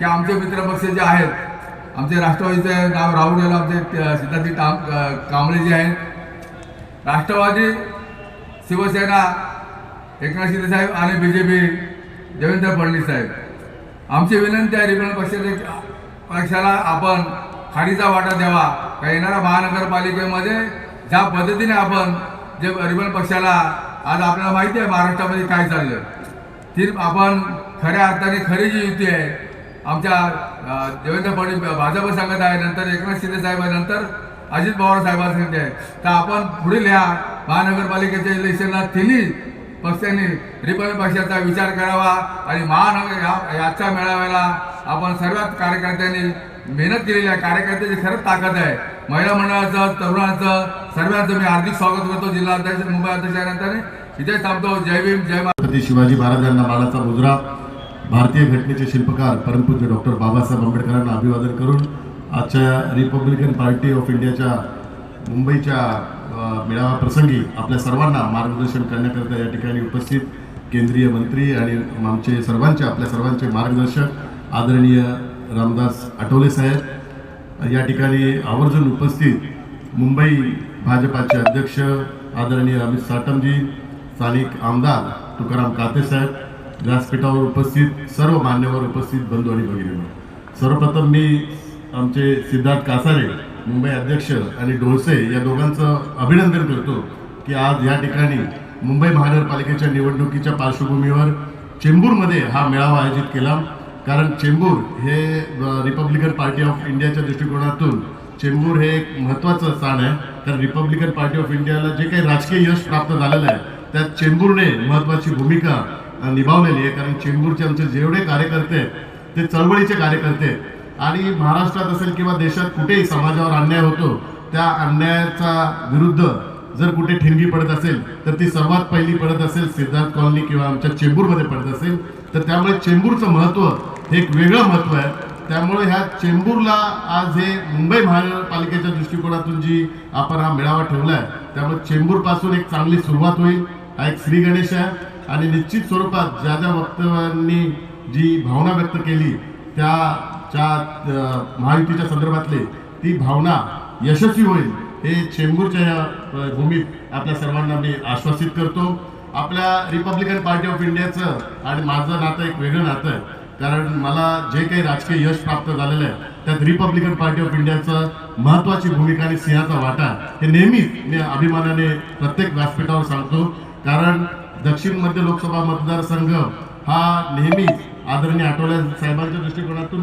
की आमचे मित्रपक्ष जे आहेत आमचे राष्ट्रवादीचे नाव राहुल याला आमचे अ, सिद्धार्थी टाम कांबळे जे आहेत राष्ट्रवादी शिवसेना एकनाथ शिंदे साहेब आणि B J P Devendra Fadnavis साहेब. आमची विनंती आहे रिपब्लिक पक्षाचे पक्षाला आपण खाडीचा वाटा द्यावा. का येणाऱ्या महानगरपालिकेमध्ये ज्या पद्धतीने आपण जे रिपब्लिक पक्षाला आज आपल्याला माहिती आहे महाराष्ट्रामध्ये काय चाललं ती आपण खऱ्या अर्थाने खरी जी युती आहे आमच्या देवेंद्र फडणवीस भाजप सांगत आहे नंतर एकनाथ शिंदे साहेब आहे नंतर अजित पवार साहेबांना सांगते. आहे तर आपण पुढील ह्या महानगरपालिकेच्या इलेक्शनला तिन्ही पक्षांनी रिपब्लिक पक्षाचा विचार करावा आणि महानगर या याच्या मेळाव्याला आपण सर्वात कार्यकर्त्यांनी मेहनत केलेली आहे. कार्यकर्त्याची खरंच ताकद आहे. महिला मंडळाचं तरुणांचं सर्वांचं मी हार्दिक स्वागत करतो. जिल्हा अध्यक्ष मुंबई अध्यक्षानंतर इथे थांबतो जय भीम जय शिवाजी महाराजांना मानाचा गुजरात भारतीय घटनेचे शिल्पकार परमपूज्य डॉक्टर बाबासाहेब आंबेडकरांना अभिवादन करून आजच्या रिपब्लिकन पार्टी ऑफ इंडियाच्या मुंबईच्या मेळावा प्रसंगी आपल्या सर्वांना मार्गदर्शन करण्याकरिता या ठिकाणी उपस्थित केंद्रीय मंत्री आणि आमचे सर्वांचे आपल्या सर्वांचे मार्गदर्शक आदरणीय रामदास आठवले साहेब या ठिकाणी आवर्जून उपस्थित मुंबई भाजपाचे अध्यक्ष आदरणीय अमित साटमजी स्थानिक आमदार तुकाराम काते साहेब व्यासपीठावर उपस्थित सर्व मान्यवर उपस्थित बंधू आणि भगिनीवर सर्वप्रथम मी आमचे सिद्धार्थ कासारे मुंबई अध्यक्ष आणि डोळसे या दोघांचं अभिनंदन करतो की आज या ठिकाणी मुंबई महानगरपालिकेच्या निवडणुकीच्या पार्श्वभूमीवर चेंबूरमध्ये हा मेळावा आयोजित केला. कारण चेंबूर हे रिपब्लिकन पार्टी ऑफ इंडियाच्या दृष्टिकोनातून चेंबूर हे एक महत्त्वाचं स्थान आहे. कारण रिपब्लिकन पार्टी ऑफ इंडियाला जे काही राजकीय यश प्राप्त झालेलं आहे त्यात चेंबूरने महत्त्वाची भूमिका निभावलेली आहे. कारण चेंबूरचे आमचे जेवढे कार्यकर्ते आहेत, ते चळवळीचे कार्यकर्ते आणि महाराष्ट्रात असेल किंवा देशात कुठेही समाजावर अन्याय होतो त्या अन्यायाचा विरुद्ध जर कुठे ठिणगी पडत असेल तर ती सर्वात पहिली पडत असेल सिद्धार्थ कॉलनी किंवा आमच्या चेंबूरमध्ये पडत असेल. तर त्यामुळे चेंबूरचं महत्त्व हे एक वेगळं महत्त्व आहे. त्यामुळे ह्या चेंबूरला आज हे मुंबई महानगरपालिकेच्या दृष्टिकोनातून जी आपण हा मेळावा ठेवला आहे त्यामुळे चेंबूरपासून एक चांगली सुरुवात होईल. हा एक श्री गणेश आहे. आणि निश्चित स्वरूपात ज्या ज्या वक्तव्यांनी जी भावना व्यक्त केली त्याच्या अ, महायुतीच्या संदर्भातली ती भावना यशस्वी होईल हे चेंबूरच्या या भूमीत आपल्या सर्वांना मी आश्वासित करतो. आपल्या रिपब्लिकन पार्टी ऑफ इंडियाचं आणि माझं नातं एक वेगळं नातं आहे. कारण मला जे काही राजकीय यश प्राप्त झालेलं आहे त्यात रिपब्लिकन पार्टी ऑफ इंडियाचं महत्त्वाची भूमिका आणि सिंहाचा वाटा हे नेहमीच मी अभिमानाने प्रत्येक व्यासपीठावर सांगतो. कारण दक्षिण मध्य लोकसभा मतदारसंघ हा नेहमीच आदरणीय आठवले साहेबांच्या दृष्टिकोनातून